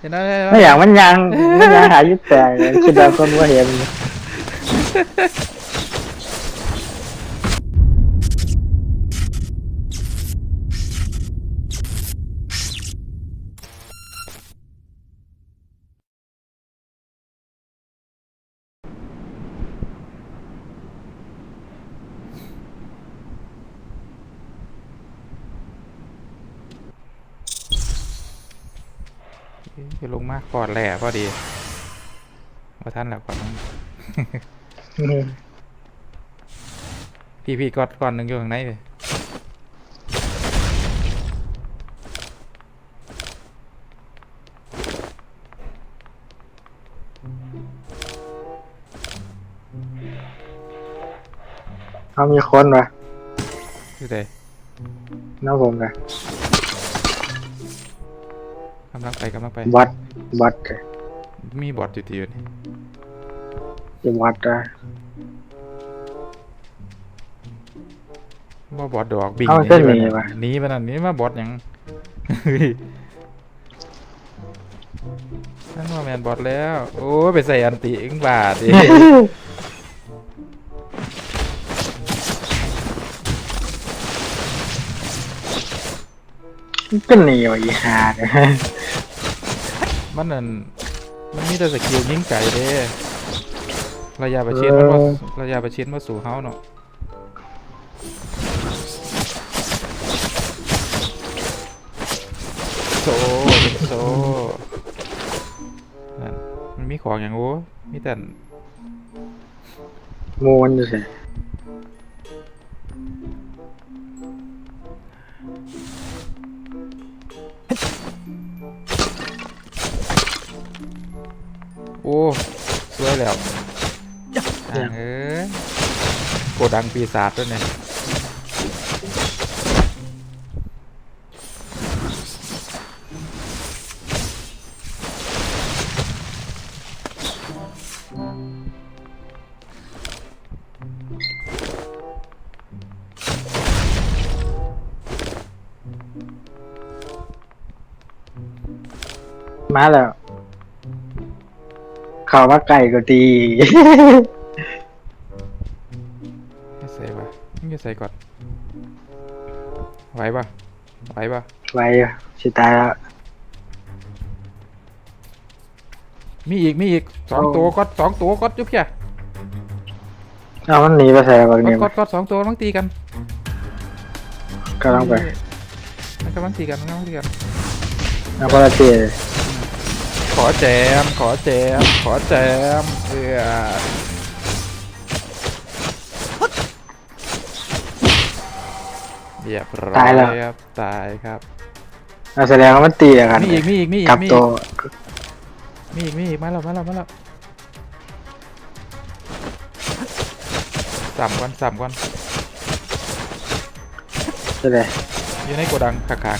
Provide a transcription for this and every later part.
เห็นไหมเห็นไหมไม่อย่างมันยังมันยังหายุดแต่เลยคือดาวคนว่าเห็น ไปลงมากกอดแหล่พอดีว่าท่านแล้วก่อนนั้นพี่พี่กอดก่อนหนึ่งอยู่ข้างในเลยเขามีคนวะอยู่ไหนน้าผมนะ กำลังไปกำลังไปวัดวัดเลยมีบอดอยู่ที่อยู่นี่จะวัดอะว่าบอดดอกบิงเอาหเส้นไปหนีน่ะวะหนีไปนั่นหนี้มาบอดหยัง นั่นว่าแมนบอดแล้ว โอ้ยไปใส่อันติอึ้งบาทดิมัน ก็หนีวะอีหาเนี่ยมันนั่นมันมีแต่สกิลยิงไก่เด้ระยะประชิดมันว่าระยะประชิดมาสู่เฮาเนาะโซโซนั่นมันมีของอย่างโอ้มีแต่โมนอยู่สิ อ้สวยแล้วอ่างเอ้ยโกดังปีศาจด้วยเนี่ยมาแล้ว ข่าวว่าไก่ก็ตีไม่ใส่ปะมึงจะใส่ก่อนไหวปะไหวปะไว้อะสิตายแล้ว มีอีกมีอีกสองเอาตัวก็สองตัวก็จุ๊บเพียเอามันหนีไปใส่บางก็เนี่ยก็ก็สองตัวต้องตีกันกำลังไปมันกำลังตีกันมันกำลังตีกันเอาพลาเตี ขอแจม ขอแจม ขอแจมเออเรียบร้อยครับตายครับเอาแสดงว่ามันตีกันมีอีกมีอีกมีอีกกับมีตัวอีกมีอีกมีอีกมาแล้วมาแล้วมาแล้วสามวันสามวันใช่เลยอยู่ในโกดังขาก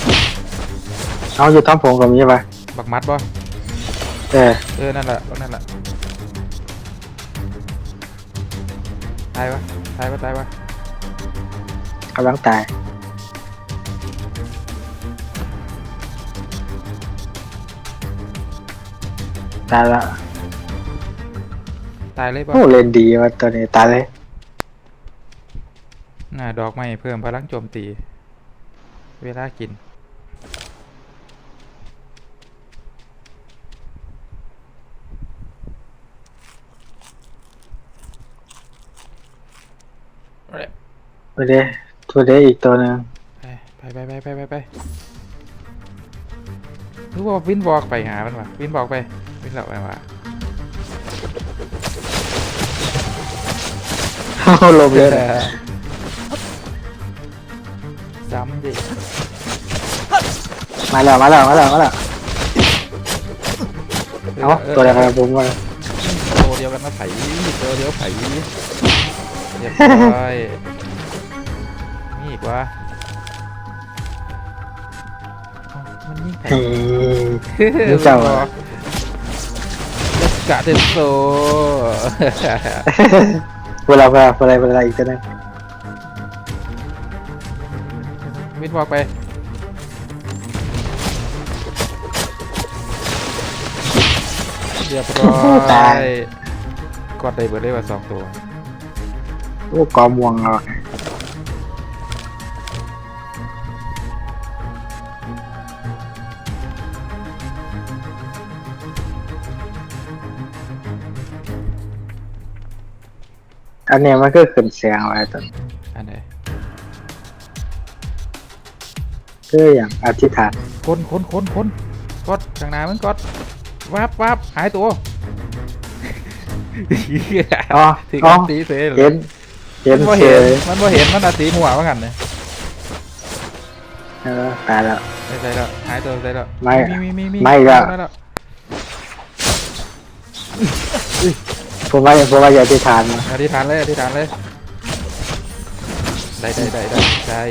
เอาอยู่ท้องผมกับมีปะๆบักมัดบ่ เออเออ นั่นแหละนั่นแหละ ตายวะตายวะตายวะกำลังตายตายละตายเลยป่ะโอ้เล่นดีว่ะตัวนี้ตายเลยน่าดอกไม้เพิ่มพลังโจมตี เวลากิน ตัวเด้ตัวเด้อีกตัวหนึงไปไปไปไปไปไปรู้ว่าวินบอกไปหามันวะวินบอกไปวินหลอกไปว่าเอาลมเลยนะซ้ำดิมาแล้วมาแล้วมาแล้วมาแล้วเอาตัวอะไรครับผมว่าตัวเดียวกันนะไผ่ตัวเดียวไผ่เรียบร้อยนี่อี กวะเอ้ามันยิ่งไผ่เฮ้ยนี่เจ้าอะ Let's got it so เวลาเวลาเวลาเวลาอีกตัวหนึงวินบอกไป เรียบร้อตายยกดได้เบิดเลยว่าสองตัว โอ้กอม่วงเราอั นเนี้ยมันก็ขึ้นเสียงไว้ตอนอันไหนคืออย่างอธิษฐานคนคนคนคนกดข้างหน้ามันกดวับวับหายตัวอ๋อที่อ๋กัอนตีเสียเห็นเห็นมันบ่เฉเห็นยมันบ่เห็นมันอาตีหัวว่ากันเนี่ยเออตายแล้วได้ได้แล้วหายตัวได้แล้วไม่มีมีมีมีไม่ละ ได้แล้ว ผมว่าผมว่าอย่าอธิษฐานนะอธิษฐานเลยอธิษฐานเลย ได้ได้ได้ได้ได้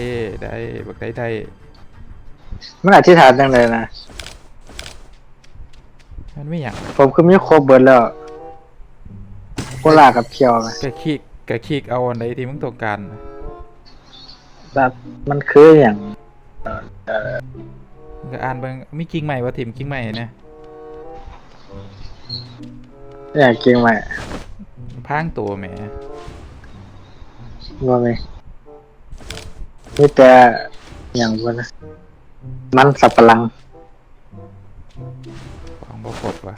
ได้บักได้ได้มันอธิษฐานจังเลยนะ มันไม่อยากผมคือมีครบเบิดแล้วโคลากับเคียวไหมกะคิกกะคิกเอาอันใดที่มึงต้องการแบบมันคืออย่างมึงก็อ่านเบิ่งมีกิ่งใหม่ว่าถิ่มกิ่งใหม่เนี่ย อย่างจริงไหม พางตัวแหมว่าไหมมีแต่อย่างบนนะมันสับปะหลังของบ่กดว่ะ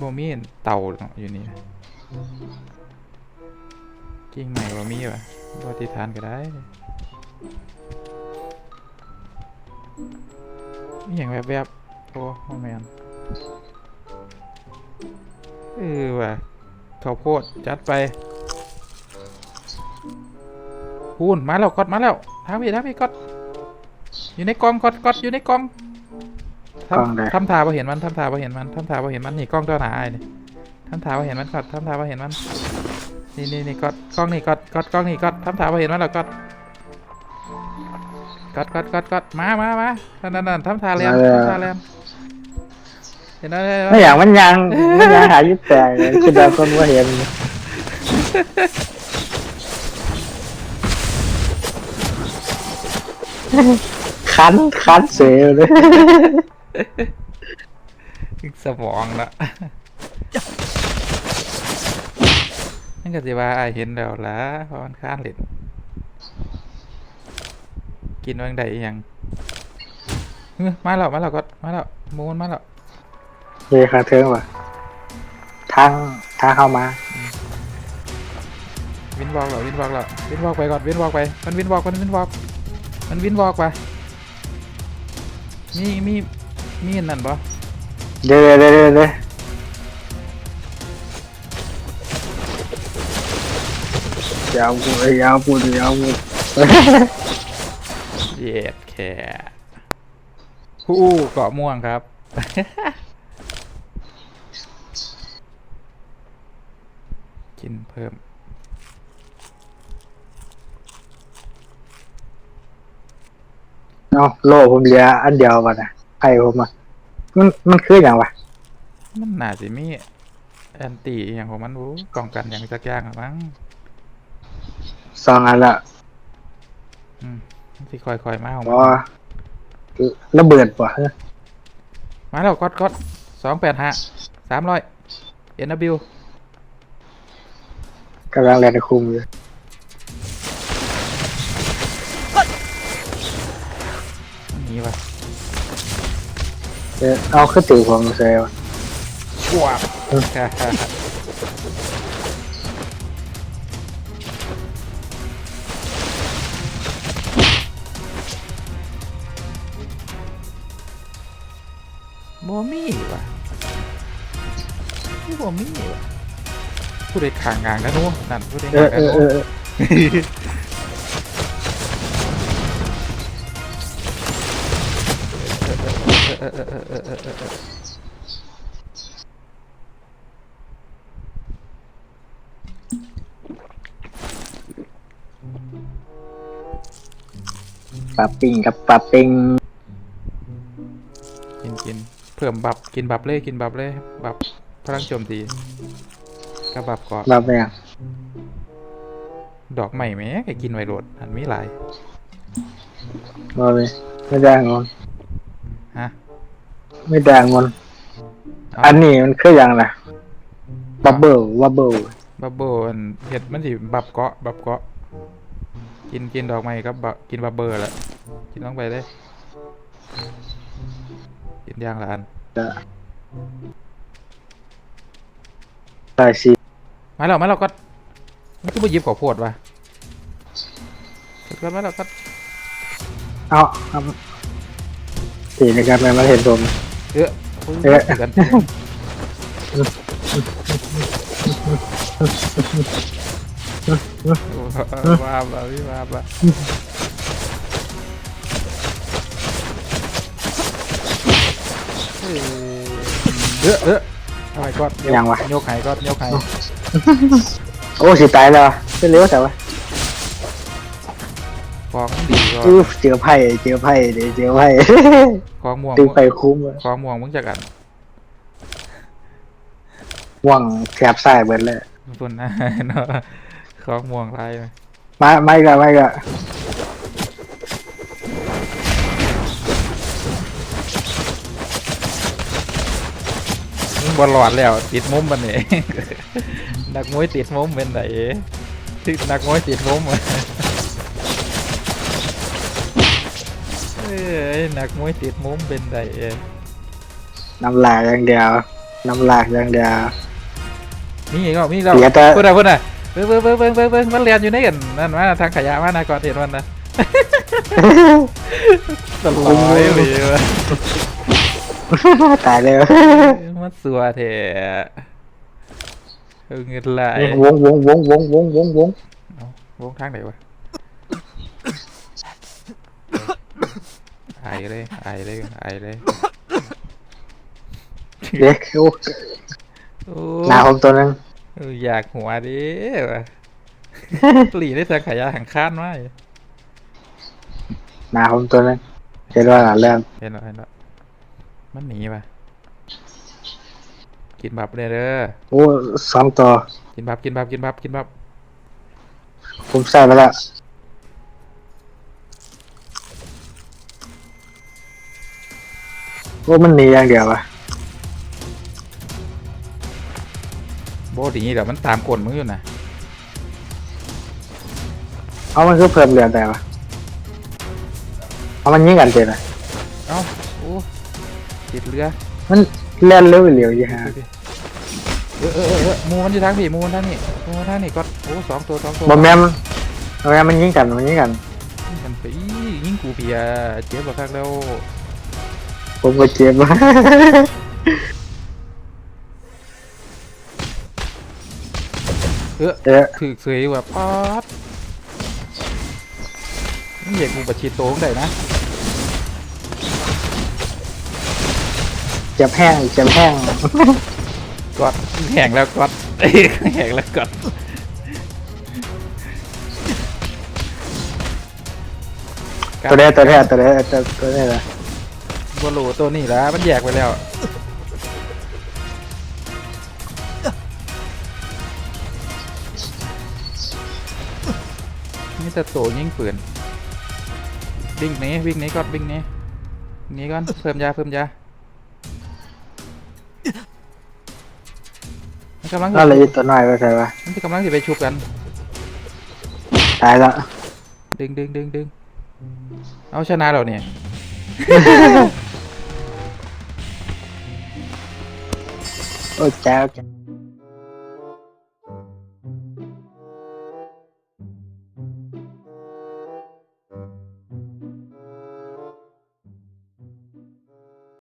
บ่มีเต่าเนาะอยู่นี่นะกิ่งใหม่บ่มีว่ะบ่อธิษฐานก็ได้มีอย่างแวบๆ โอ้โหแมนเออว่ะข้าวโพดจัดไปพูนมาแล้วกดมาแล้วทำอีกทำอีกกดอยู่ในกล่องกดกดอยู่ในกล่องทกล้องได้ำทำท่าพอเห็นมันทำท่าพอเห็นมันทำท่าพอเห็นมันนี่กล้องตัวหนาไอ้นี่ทำท่าพอเห็นมันกดทำท่าพอเห็นมันนี่นี่นี่กดกล้องนี่กดกดกล้องนี่กดทำท่าพอเห็นมันแล้วกดกดกดกดกดมามามานั่นนั่นนั่นทำท่าเรียนทำท่าเรียน เห็นไหมเห็นไหมไม่อย่างมันยังมันยังหายุดแตกเลยคือแบบคนว่าเห็นคันคันเสียเลยสมองละนั่นก็สิว่าอ้ายเห็นแล้วล่ะเพราะมันค้านเล่นกินวันใดอหยังเฮ้ยมาแล้วมาแล้วก็มาแล้วหมูมันมาแล้ว เฮ้ยคาเทิงว่ะทางทางเข้ามา วินวอล์กเหรอวินวอล์กเหรอวินวอล์กไปก่อนวินวอล์กไป มันวินวอล์กมันวินวอล์กมันวินวอล์กไปมีมีมีอันนั่นปะเดี๋ยวเดี๋ยวเดี๋ยวเดี๋ยวอยาวพูดอยาวพูดอยาวพูดเย็ดแค่ผู้เกาะม่วงครับ กิน เพิ่มเอาโลผมเหลืออันเดียวก่อนนะไพ่ผมอะมันมันคืออย่างวะมันน่าจะมีแอนตี้อหย่างของมันรู้ป้องกันอย่างสักอย่างอะมั้งสองอันละอืมมันสิค่อยๆมาของบมันอระเบิดป่ะมาแล้วกดกดสองแปดห้าสามร้อยเอ็นบิว กำลังแลนคุมอยู่นี่วะเออเอาขึ้นตีผมเซลชั่วบ่มีวะบ่มีวะ ผู้ใดขางงานกันนู้นนั่นผู้ใดเอขางอกัเอนอเอนู้นอเออเออเออเออเออเออเออปลาปิงกับปลาปิงกินกินเพิ่มบับกินบับเลยกินบับเลยบับพลังโจมตี กับบับก่อนปลาเนี่ยดอกใหม่แหม่ก็กินไวโรดอันมีหลายบอเลย ไม่ได้งอนฮะไม่ได้งอนอันนี้มันคืออย่างไรบับเบิลบับเบิลบับเบิ้ลอันเห็ดมันสิบับเกาะบับเกาะ กินกินดอกไม้ครับบะกินบับเบิ้ลละกินลงไปเลยกินอย่างละอันใช่สิ มาแล้วมาแล้วก็มันคือไปหยิบของโพดวะก็มาแล้วก็เอาเอาสีนะครับแม่มาเห็นผมเอ๊ะเอ๊ะกันว้าวว้าวว้าวว้าวเอ๊ะเอ๊ะทำไมก็ยังวะยกไห้ก็ยกไห้ โอ้สิตายแล้วเป็นเร็วแต่ว่าฟองมันดีก็อู้เจอไพ่เจอไพ่เดี๋ยวเจอไพ่ฟองม่วงตึงไพ่คุ้มเลยฟองม่วงมึงจะกันว่างแถบใส่เบิดเลยฝุ่นนะเนาะฟองม่วงไรไหมมาไม่ก็ไม่ก็มึงบอลหลอดแล้วติดมุมมันนี่ นักมวยติดมุมเป็นไหนที่นักมวยติดมุมอะเอ้ยนักมวยติดมุมเป็นไหนน้ำลายอย่างเดียวน้ำลายอย่างเดียวนี่ก็มีเราเสียแต่พูดอะพูดอะเบิ้งเบิ้งเบิ้งเบิ้งเบิ้งเบิ้งมันเรียนอยู่ในกันนั่นมาทางขยะมานะก่อนเห็นมันนะตลอดเลยว่ะตายเลยมันสัวเถอะ เอาเงินไหลวงวงวงวงวงวงวงเอาวงทางไหนวะไอเลยไอเลยไอเลยเด็กโอ้โอ้หนาผมตัวนึงเอออยากหัวดิวะหลีได้ทางขยะหังคานไว้หนาผมตัวนึงเห็นว่าหนาเริ่มเห็นแล้วเห็นแล้วมันหนีปะ กินบับเลยเด้อโอ้สองตัวกินบับกินบับกินบับกินบับผมใส่ไปแล้วโอ้มันหนีอย่างเดียวอะโบหนีเดี๋ยวมันตามกลมึงอยู่นะเอามันคือเพิ่มเรือนแต่วะเอามันยิงกันเจนะเอ้าโอ้ติดเรือมัน เล่นเร็วเร็วอยู่ฮะเออเออเออเออหมูมันอยู่ทางพี่มูมันทางนี่มูมันทางนี่ก็โอ้สองตัวสองตัวบอมแมมบอมแมมมันยิงกันมันยิงกันมันไปยิงกูเพียเจ็บบักคักแล้วผมก็เจ็บเออเออถือเสยแบบป๊อดนี่เหยียกกูบัดชีโตงได้นะ จ็บแห้งเจ็บแห้งกดแห้งแล้วกดเอ้ยแห้งแล้วกดตัวเนี้ยตัวเนี้ยตัวเนี้ยตัวตัวเนี้ยนะบอลูตัวนี้แล้วมันแยกไปแล้วนี่แต่โตยิงปืนวิ่งหนี้วิ่งหนี้ก่อนวิ่งหนี้หนี้ก่อนเพิ่มยาเพิ่มยา มันกำลังอะไรอีกตัวน้อยก็ใช่ปะมันกำลังจะไปชุบกัน ตายละดึงดึงดึงดึงเอาชนะเราเนี่ยโอ้แจ้ว